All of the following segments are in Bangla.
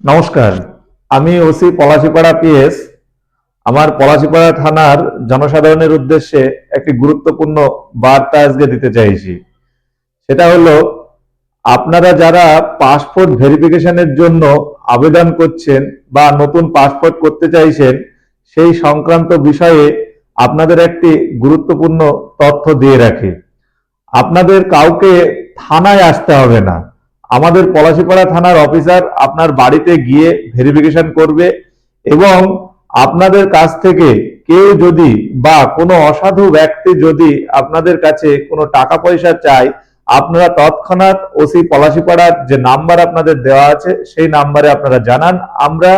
নমস্কার, আমি ওসি পলাশিপাড়া পিএস আমার পলাশিপাড়া থানার জনসাধারণের উদ্দেশ্যে একটি গুরুত্বপূর্ণ বার্তা আজকে দিতে চাইছি। সেটা হলো, আপনারা যারা পাসপোর্ট ভেরিফিকেশনের জন্য আবেদন করছেন বা নতুন পাসপোর্ট করতে চাইছেন, সেই সংক্রান্ত বিষয়ে আপনাদের একটি গুরুত্বপূর্ণ তথ্য দিয়ে রাখি। আপনাদের কাউকে থানায় আসতে হবে না। আমাদের পলাশিপাড়া থানার অফিসার আপনার বাড়িতে গিয়ে ভেরিফিকেশন করবে এবং আপনাদের কাছ থেকে কেউ যদি বা কোনো অসাধু ব্যক্তি যদি আপনাদের কাছে কোনো টাকা পয়সা চায়, আপনারা তৎক্ষণাৎ ওসি পলাশিপাড়ার যে নাম্বার আপনাদের দেওয়া আছে, সেই নাম্বারে আপনারা জানান। আমরা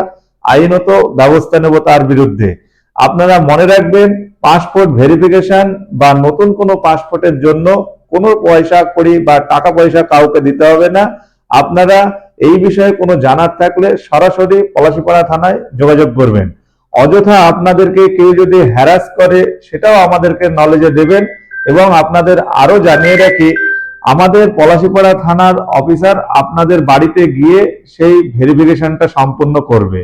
আইনত ব্যবস্থা নেব তার বিরুদ্ধে। আপনারা মনে রাখবেন পাসপোর্ট ভেরিফিকেশন বা নতুন কোনো পাসপোর্টের জন্য কোনো পয়সা করি বা টাকা পয়সা কাউকে দিতে হবে না। আপনারা এই বিষয়ে কোনো জানার থাকলে সরাসরি পলাশিপাড়া থানায় যোগাযোগ করবেন। অযথা আপনাদেরকে কেউ যদি হ্যারাস করে, সেটাও আমাদেরকে নলেজে দেবেন এবং আপনাদের আরও জানিয়ে রাখি, আমাদের পলাশিপাড়া থানার অফিসার আপনাদের বাড়িতে গিয়ে সেই ভেরিফিকেশনটা সম্পূর্ণ করবে।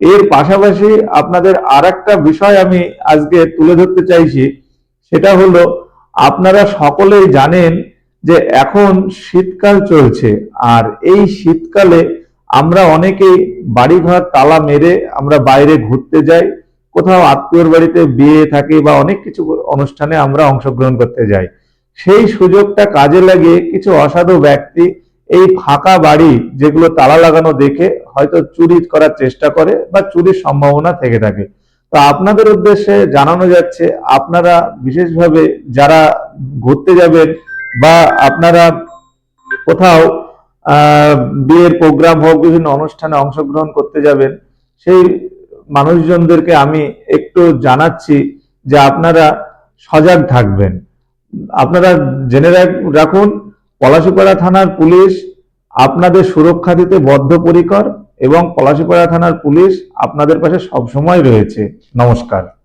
এর পাশাপাশি আপনাদের আর বিষয় আমি আজকে তুলে ধরতে চাইছি, সেটা হলো আপনারা সকলেই জানেন যে এখন শীতকাল চলছে আর এই শীতকালে আমরা অনেকেই বাড়িঘর তালা মেরে আমরা বাইরে ঘুরতে যাই, কোথাও আত্মীয়র বাড়িতে বিয়ে থাকে বা অনেক কিছু অনুষ্ঠানে আমরা অংশগ্রহণ করতে যাই। সেই সুযোগটা কাজে লাগিয়ে কিছু অসাধু ব্যক্তি এই ফাঁকা বাড়ি যেগুলো তালা লাগানো দেখে হয়তো চুরি করার চেষ্টা করে বা চুরির সম্ভাবনা থেকে থাকে। তো আপনাদের উদ্দেশ্যে জানানো যাচ্ছে, আপনারা বিশেষভাবে যারা ঘুরতে যাবেন বা আপনারা কোথাও বিয়ের প্রোগ্রাম হোক, বিভিন্ন অনুষ্ঠানে অংশগ্রহণ করতে যাবেন, সেই মানুষজনদেরকে আমি একটু জানাচ্ছি যে আপনারা সজাগ থাকবেন। আপনারা জেনে রাখুন পলাশিপাড়া থানার পুলিশ আপনাদের সুরক্ষা দিতে বদ্ধপরিকর এবং পলাশিপাড়া থানার পুলিশ আপনাদের পাশে সবসময় রয়েছে। নমস্কার।